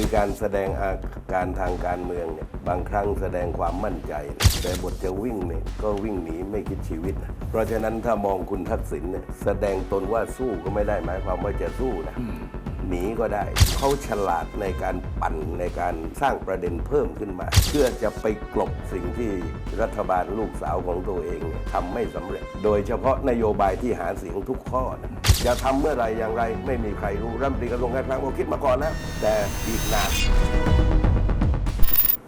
คือการแสดงอาการทางการเมืองเนี่ยบางครั้งแสดงความมั่นใจ แต่บทจะวิ่งเนี่ยก็วิ่งหนีไม่คิดชีวิตนะเพราะฉะนั้นถ้ามองคุณทักษิณเนี่ยแสดงตนว่าสู้ก็ไม่ได้หมายความว่าจะสู้นะหนีก็ได้ เขาฉลาดในการปั่นในการสร้างประเด็นเพิ่มขึ้นมา เพื่อจะไปกลบสิ่งที่รัฐบาลลูกสาวของตัวเองเนี่ยทำไม่สำเร็จ โดยเฉพาะนโยบายที่หาเสียงทุกข้อนะ จะทำเมื่อไรอย่างไร ไม่มีใครรู้รัฐมนตรีกระทรวงการคลังก็คิดมาก่อนแล้ว แต่อีกนาน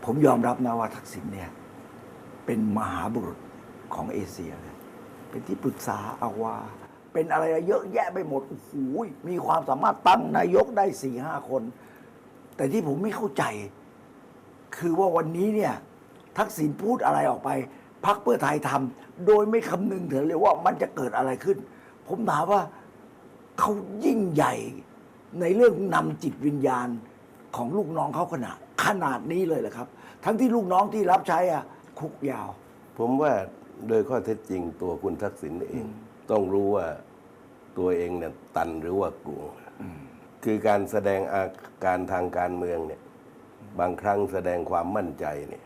ผมยอมรับนะว่าทักษิณเนี่ย เป็นมหาบุรุษของเอเชียเลยเป็นที่ปรึกษาอาวา เป็นอะไรเยอะแยะไปหมดโอ้โหมีความสามารถตั้งนายกได้สี่ห้าคน แต่ที่ผมไม่เข้าใจ คือว่าวันนี้เนี่ย ทักษิณพูดอะไรออกไปพักเพื่อไทยทำโดยไม่คำนึงถึงเลยว่ามันจะเกิดอะไรขึ้น ผมถามว่า เขายิ่งใหญ่ในเรื่องนำจิตวิญญาณของลูกน้องเขาขนาดขนาดนี้เลยเหรอครับ ทั้งที่ลูกน้องที่รับใช้อะคุกยาว ผมว่าโดยข้อเท็จจริงตัวคุณทักษิณเอง ต้องรู้ว่าตัวเองเนี่ยตันหรือว่ากลัวคือการแสดงอาการทางการเมืองเนี่ยบางครั้งแสดงความมั่นใจเนี่ย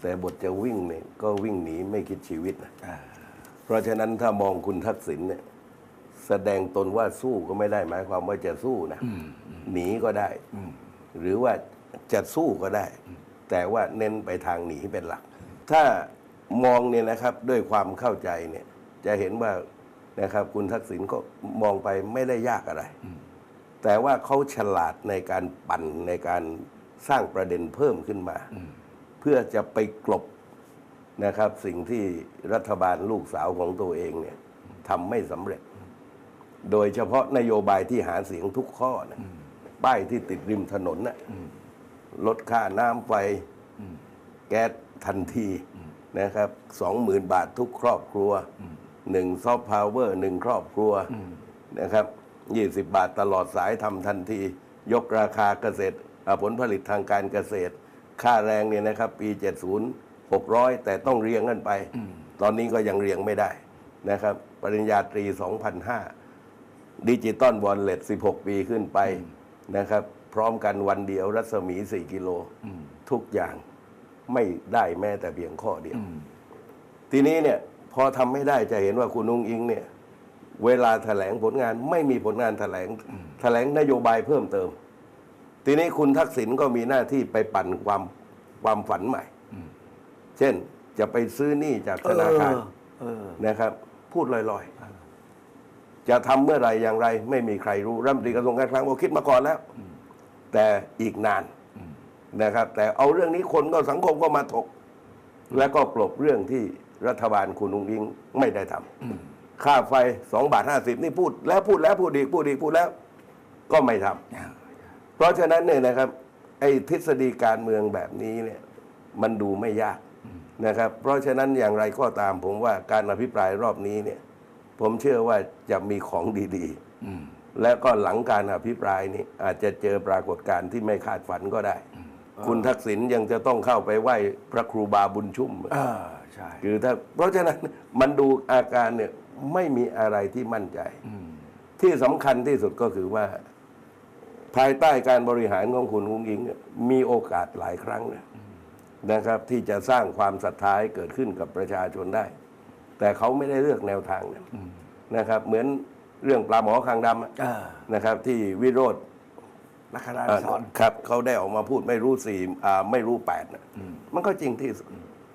แต่บทจะวิ่งเนี่ยก็วิ่งหนีไม่คิดชีวิตนะเพราะฉะนั้นถ้ามองคุณทักษิณเนี่ย แสดงตนว่าสู้ก็ไม่ได้หมายความว่าจะสู้นะหนีก็ได้ หรือว่าจะสู้ก็ได้ แต่ว่าเน้นไปทางหนีเป็นหลัก ถ้ามองเนี่ยนะครับด้วยความเข้าใจเนี่ย จะเห็นว่านะครับ คุณทักษิณก็มองไปไม่ได้ยากอะไร แต่ว่าเขาฉลาดในการปั่นในการสร้างประเด็นเพิ่มขึ้นมา เพื่อจะไปกลบนะครับ สิ่งที่รัฐบาลลูกสาวของตัวเองเนี่ยทำไม่สำเร็จ โดยเฉพาะนโยบายที่หาเสียงทุกข้อนะป้ายที่ติดริมถนนนะลดค่าน้ำไฟแก๊สทันทีนะครับสองหมื่นบาททุกครอบครัวหนึ่งซอฟต์พาวเวอร์หนึ่งครอบครัวนะครับยี่สิบบาทตลอดสายทำทันที ยกราคาเกษตรอ่าผลผลิตทางการเกษตร ค่าแรงเนี่ยนะครับ ปี 70 600 แต่ต้องเรียงกันไป ตอนนี้ก็ยังเรียงไม่ได้นะครับ ปริญญาตรี 2005 ดิจิตอลวอลเล็ต 16 ปีขึ้นไปนะครับ พร้อมกันวันเดียวรัศมี 4 กิโลทุกอย่างไม่ได้แม้แต่เพียงข้อเดียว ทีนี้เนี่ยพอทำไม่ได้จะเห็นว่าคุณนุ้งอิงเนี่ย เวลาแถลงผลงานไม่มีผลงานแถลงแถลงนโยบายเพิ่มเติม ทีนี้คุณทักษิณก็มีหน้าที่ไปปั่นความความฝันใหม่ เช่นจะไปซื้อหนี้จากธนาคารเออเออนะครับ พูดลอยๆ จะทำเมื่อไหรอย่างไร ไม่มีใครรู้รัฐมนตรีกระทรวงการคลังก็คิดมาก่อนแล้ว แต่อีกนานนะครับ แต่เอาเรื่องนี้คนก็สังคมก็มาถก แล้วก็กลบเรื่องที่รัฐบาลคุณนุงยิงไม่ได้ทำค่าไฟสองบาทห้าสิบนี่พูด แล้วพูดแล้วพูดอีกพูดอีกพูดแล้ว ก็ไม่ทำเพราะฉะนั้นเนี่ยนะครับ ไอ้ทฤษฎีการเมืองแบบนี้เนี่ย มันดูไม่ยากนะครับ เพราะฉะนั้นอย่างไรก็ตามผมว่าการอภิปรายรอบนี้เนี่ย ผมเชื่อว่าจะมีของดีๆและก็หลังการอภิปรายนี่อาจจะเจอปรากฏการณ์ที่ไม่คาดฝันก็ได้ คุณทักษิณยังจะต้องเข้าไปไหว้พระครูบาบุญชุ่มเออใช่คือถ้าเพราะฉะนั้นมันดูอาการเนี่ยไม่มีอะไรที่มั่นใจ ที่สำคัญที่สุดก็คือว่า ภายใต้การบริหารของคุณอุ้งอิงเนี่ยมีโอกาสหลายครั้งนะนะครับ ที่จะสร้างความศรัทธาให้เกิดขึ้นกับประชาชนได้ แต่เขาไม่ได้เลือกแนวทางนั้นนะครับ เหมือนเรื่องปลาหมอคางดำอะเออนะครับ ที่วิโรธลักษณะสอนครับเขาได้ออกมาพูดไม่รู้สี่อ่าไม่รู้แปดนะมันก็จริงที่สุด